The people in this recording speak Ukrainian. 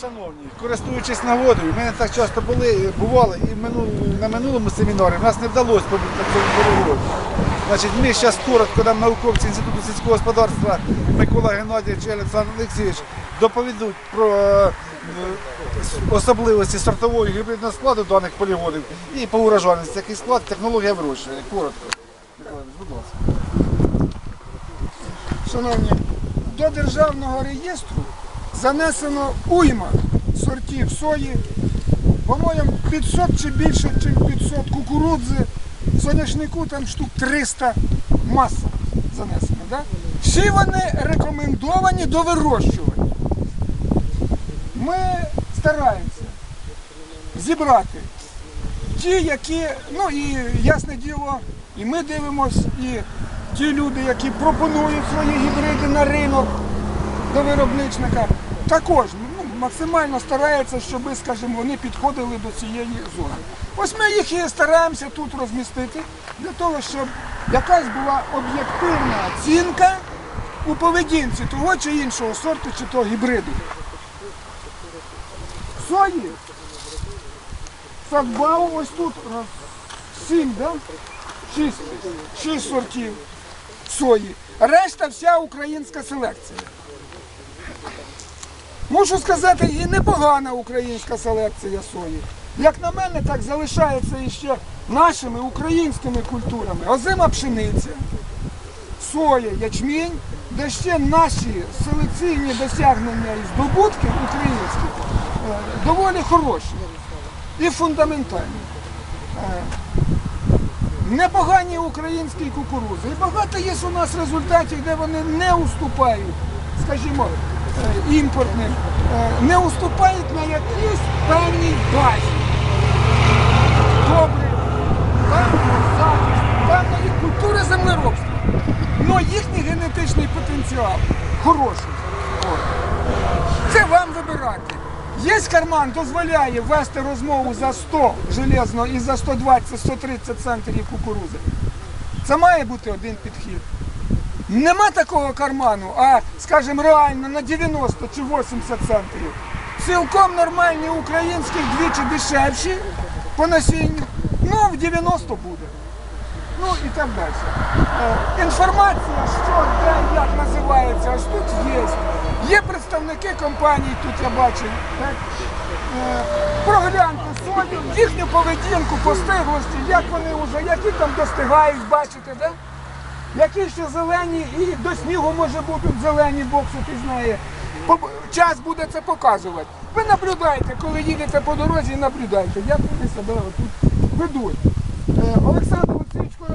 Шановні, користуючись нагодою, ми не так часто були, бували і мину- на минулому семінарі в нас не вдалося побути на цьому переговорі. Значить, ми зараз коротко нам науковці Інституту сільського господарства Микола Геннадійович і Олександр Олексійович доповідуть про е, особливості сортового і гібридного складу даних полігонів і по урожайності, який склад, технологія вирощування. Коротко. Будь ласка. Шановні, до державного реєстру занесено уйма сортів сої, по-моєму, 500 чи більше, ніж 500 кукурудзи, соняшнику там штук 300 маса занесено. Да? Всі вони рекомендовані до вирощування. Ми стараємося зібрати ті, які, ну і ясне діло, і ми дивимось, і ті люди, які пропонують свої гібриди на ринок до виробничника, також ну, максимально стараються, щоб, скажімо, вони підходили до цієї зони. Ось ми їх і стараємося тут розмістити для того, щоб якась була об'єктивна оцінка у поведінці того чи іншого сорту чи того гібриду. Сої Садбау ось тут сім, да? Шість, шість сортів сої. Решта вся українська селекція. Мушу сказати, і непогана українська селекція сої. Як на мене, так залишається іще нашими українськими культурами. Озима пшениця, соя, ячмінь, де ще наші селекційні досягнення і здобутки українські е, доволі хороші і фундаментальні. Е, Непогані українські кукурузи. І багато є у нас результатів, де вони не уступають, скажімо, імпортним, е, не уступають на якійсь певній базі. Добре, певний захист, певної культури землеробства. але їхній генетичний потенціал хороший. Це вам вибирати. Є карман, дозволяє вести розмову за 100 железно і за 120-130 центрів кукурузи. Це має бути один підхід. Нема такого карману, а, скажімо, реально на 90 чи 80 центрів. Цілком нормальні українські вдвічі дешевші по насінню, ну в 90 буде. Ну і так далі. Е, Інформація, що де як називається, ось тут є. Є представники компаній, тут я бачу. Так? Е, Прогляньте їхню поведінку, постиглості, як вони вже, які там достигають, бачите, да? Які ще зелені, і до снігу може будуть зелені, боксу, ти знає. Час буде це показувати. Ви наблюдайте, коли їдете по дорозі, наблюдайте, як вони себе тут ведуть. Е, Олександр